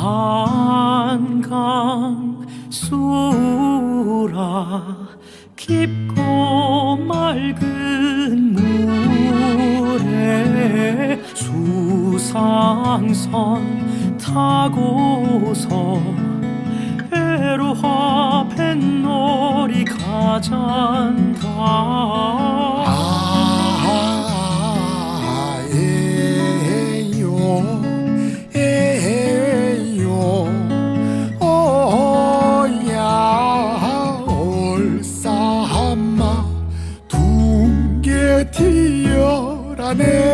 한강 수라 깊고 맑은 물에 수상선 타고서 에로하 뱃놀이 가잔다 Janeiro.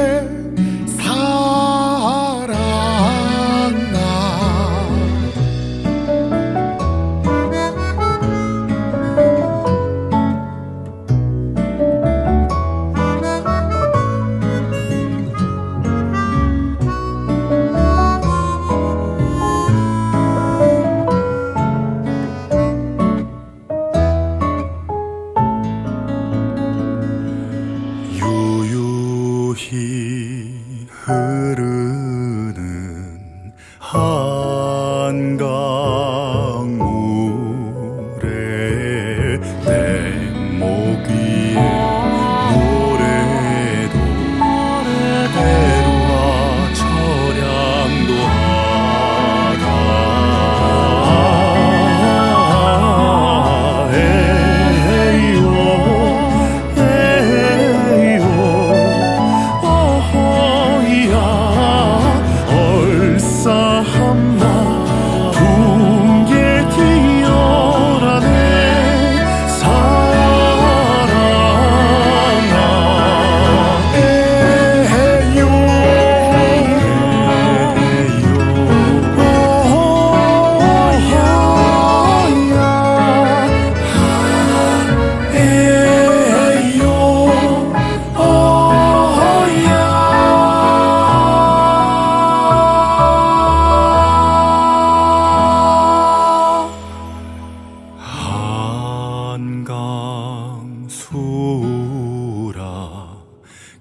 흐르는 한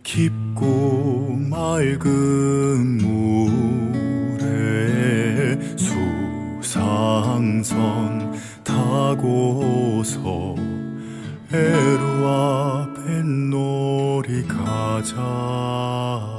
깊고 맑은 물에 수상선 타고서 에로와 뱃놀이 가자